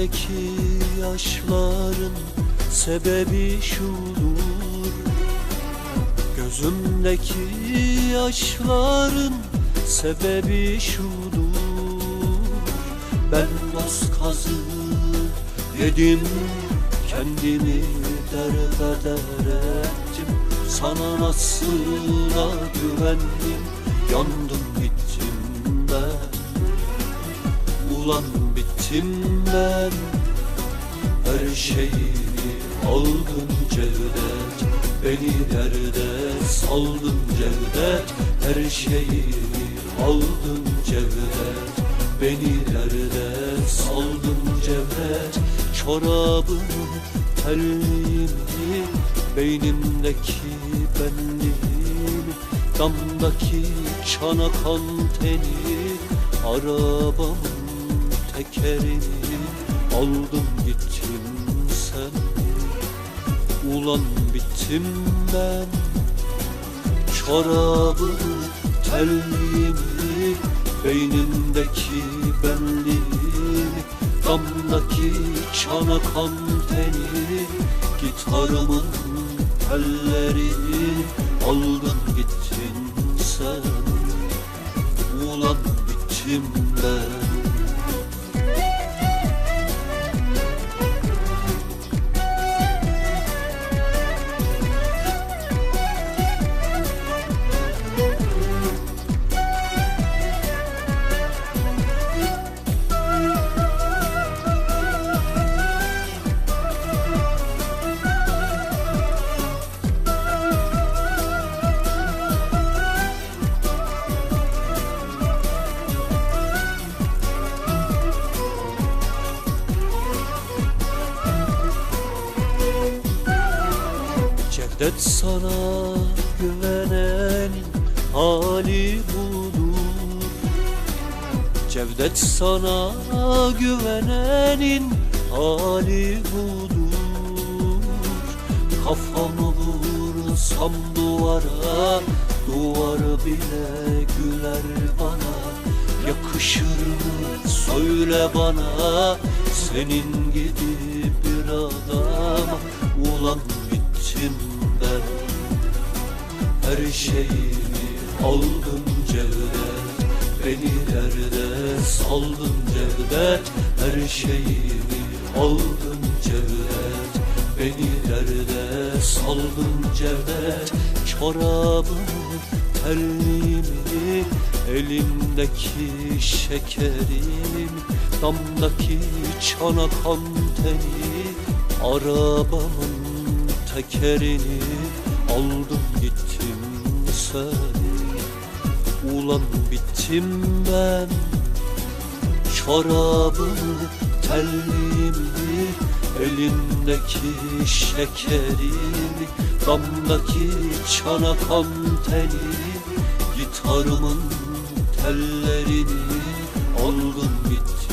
Gözümdeki yaşların sebebi şudur. Gözümdeki yaşların sebebi şudur. Ben dost kazı yedim Kendimi derbeder ettim. Sana nasıl güvendim Yandım bittim ben. Ulan bittim ben Her şeyimi aldın Cevdet. Beni derde saldın Cevdet. Her şeyimi aldın Cevdet. Beni derde saldın Cevdet. Çorabımı, telliğimi Beynimdeki benliğimi Damdaki çanak anteni Arabamın tekerini Aldım gittim sen Ulan bittim ben. Çorabımı, telliğimi Beynimdeki benliğimi Damdaki çanak anteni Gitarımın tellerini Cevdet sana güvenen hali budur. Cevdet sana güvenenin hali budur. Kafamı vursam duvara Duvar bile güler bana. Yakışır mı? Söyle bana Senin gibi bir adama Ulan bittim Her şeyimi aldım Cevdet Beni derde saldın Cevdet Her şeyimi aldım Cevdet Beni derde saldın Cevdet Çorabımı, telliğimi Elimdeki şekerimi Damdaki çanak anteni Arabamın tekerini Aldım gittim sen Ulan bittim ben Çorabımı, telliğimi Elimdeki şekerimi Damdaki çanak anteni Gitarımın tellerini Ulan bittim